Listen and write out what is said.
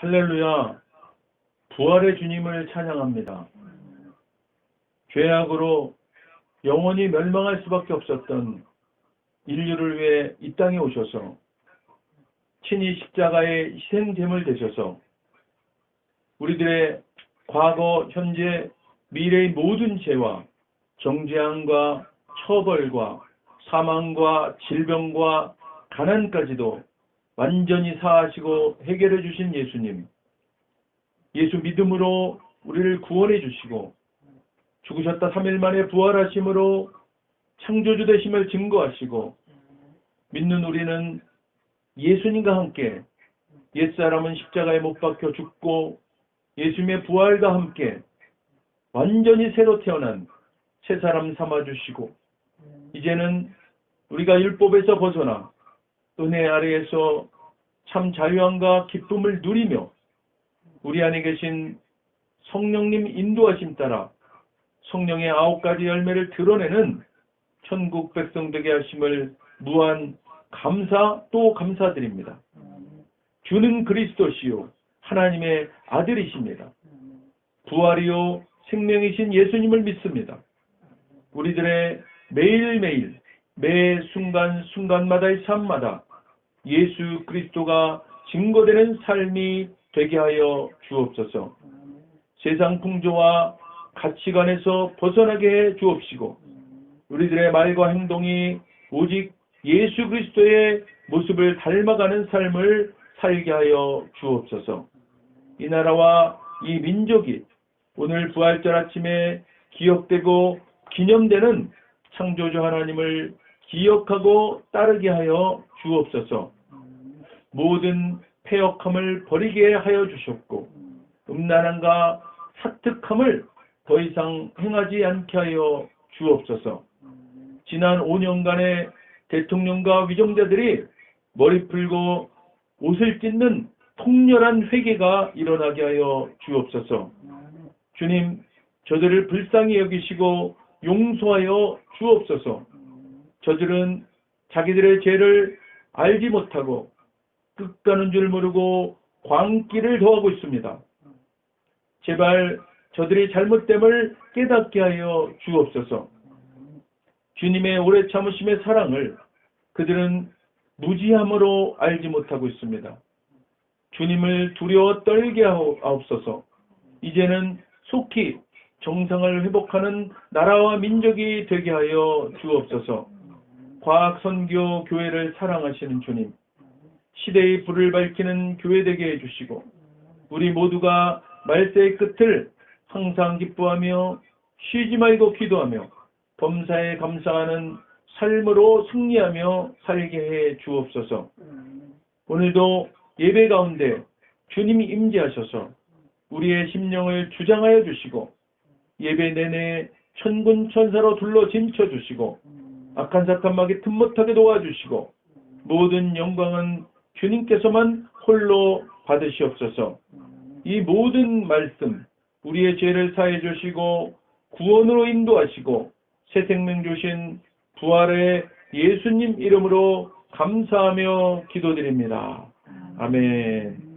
할렐루야. 부활의 주님을 찬양합니다. 죄악으로 영원히 멸망할 수밖에 없었던 인류를 위해 이 땅에 오셔서 친히 십자가의 희생제물 되셔서 우리들의 과거, 현재, 미래의 모든 죄와 정죄함과 처벌과 사망과 질병과 가난까지도 완전히 사하시고 해결해 주신 예수님. 예수 믿음으로 우리를 구원해 주시고 죽으셨다 3일 만에 부활하심으로 창조주 되심을 증거하시고 믿는 우리는 예수님과 함께 옛사람은 십자가에 못 박혀 죽고 예수님의 부활과 함께 완전히 새로 태어난 새 사람 삼아 주시고 이제는 우리가 율법에서 벗어나 은혜 아래에서 참 자유함과 기쁨을 누리며 우리 안에 계신 성령님 인도하심 따라 성령의 아홉 가지 열매를 드러내는 천국 백성 되게 하심을 무한 감사 또 감사드립니다. 주는 그리스도시요 하나님의 아들이십니다. 부활이요 생명이신 예수님을 믿습니다. 우리들의 매일매일 매 순간 순간마다의 삶마다 예수 그리스도가 증거되는 삶이 되게 하여 주옵소서. 세상 풍조와 가치관에서 벗어나게 해 주옵시고 우리들의 말과 행동이 오직 예수 그리스도의 모습을 닮아가는 삶을 살게 하여 주옵소서. 이 나라와 이 민족이 오늘 부활절 아침에 기억되고 기념되는 창조주 하나님을 기억하고 따르게 하여 주옵소서. 모든 폐역함을 버리게 하여 주셨고 음란함과 사특함을 더 이상 행하지 않게 하여 주옵소서. 지난 5년간의 대통령과 위정자들이 머리 풀고 옷을 찢는 통렬한 회개가 일어나게 하여 주옵소서. 주님, 저들을 불쌍히 여기시고 용서하여 주옵소서. 저들은 자기들의 죄를 알지 못하고 끝가는 줄 모르고 광기를 더하고 있습니다. 제발 저들이 잘못됨을 깨닫게 하여 주옵소서. 주님의 오래 참으심의 사랑을 그들은 무지함으로 알지 못하고 있습니다. 주님을 두려워 떨게 하옵소서. 이제는 속히 정상을 회복하는 나라와 민족이 되게 하여 주옵소서. 과학 선교 교회를 사랑하시는 주님, 시대의 불을 밝히는 교회 되게 해주시고, 우리 모두가 말세의 끝을 항상 기뻐하며 쉬지 말고 기도하며 범사에 감사하는 삶으로 승리하며 살게 해 주옵소서. 오늘도 예배 가운데 주님이 임재하셔서 우리의 심령을 주장하여 주시고 예배 내내 천군 천사로 둘러 짐쳐 주시고 악한 사탄 막이 틈 못하게 도와주시고 모든 영광은 주님께서만 홀로 받으시옵소서. 이 모든 말씀 우리의 죄를 사해 주시고 구원으로 인도하시고 새 생명 주신 부활의 예수님 이름으로 감사하며 기도드립니다. 아멘.